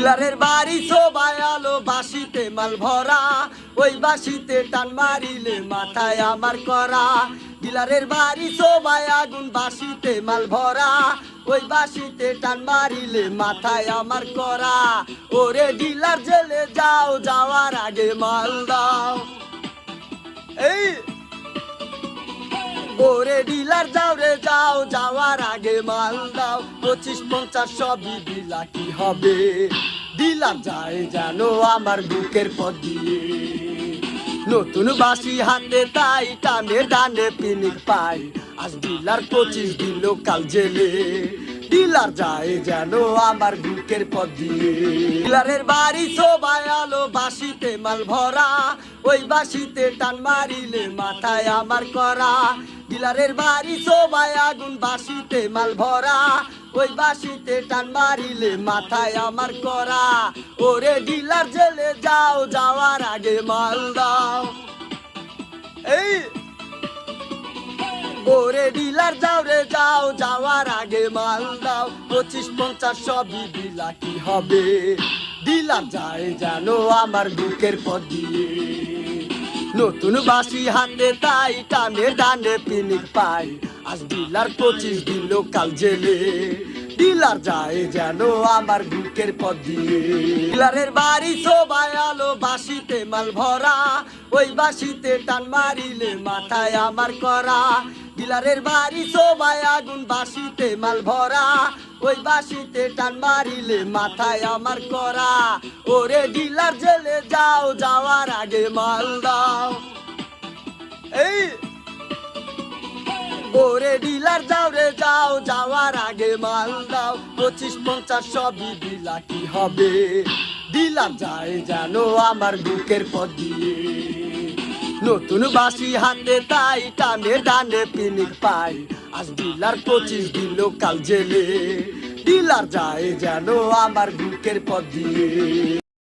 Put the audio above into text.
ডিলারের বাড়ি সবাই আলো বাসিতে মাল ভরা। ওই বাসিতে টান মারিলে মাথায় আমার করা। ডিলারের বাড়ি সবাই আগুন বাসিতে মাল ভরা। ওই বাসিতে টান মারিলে মাথায় আমার করা। ওরে ডিলার জেলে যাও, যাওয়ার আগে মাল দাও। এই! ওরে ডিলার যাও রে, যাও, যাওয়ার আগে মাল দাও। পঁচিশ, পঞ্চাশ, সবই দিলা কি হবে? ডিলার যায় জানো আমার বুকের পদ। দিয়ে নতুন বাসি হাতে তাই টানে টানে পিনিক পাই। আজ ডিলার পঁচিশ দিল কাল জেলে। ডিলার যায় যেন আমার বুকের পদ। দিয়ে ডিলারের বাড়ি সবাই আলো বাসিতে মাল ভরা। ওই বাসিতে টান মারিলে মাথায় আমার করা। ডিলারের বাড়ি সবাই আগুন বাসিতে মাল ভরা। ওই বাসিতে টান মারিলে মাথায় আমার করা। ওরে ডিলার জেলে যাও, যাওয়ার আগে মাল দাও। এই! ওরে ডিলার যাও রে, যাও, যাওয়ার আগে মাল দাও। পঁচিশ, পঞ্চাশ সবই দিলা কি হবে? ডিলার যায় জানো আমার বুকের পদ দিয়ে। নতুন বাসি হাতে তাই টানে টানে পিনিক পাই। আজ ডিলার পঁচিশ দিল কাল জেলে। ডিলার যায় যেন আমার বুকের পদ দিয়ে। ডিলারের বাড়ি সবাই আলো বাসিতে মাল ভরা। ওই বাসিতে টান মারিলে মাথায় আমার করা। ডিলারের বাড়ি সবাই আগুন বাসিতে মাল ভরা। ওই বাসিতে টান মারিলে মাথায় আমার করা। ওরে ডিলার জেলে যাও, যাওয়ার আগে মাল দাও। এই! ওরে ডিলার যাও যাওয়ার আগে মাল দাও, পঁচিশ, পঞ্চাশ, সবই দিলা, কি হবে? দিলা যায় যেন আমার বুকের পদ দিয়ে। নতুন বাসি হাতে তাই টানে টানে পিনিক পাই। আজ ডিলার পঁচিশ দিল কাল জেলে। ডিলার যায় যেন আমার বুকের পদ দিয়ে।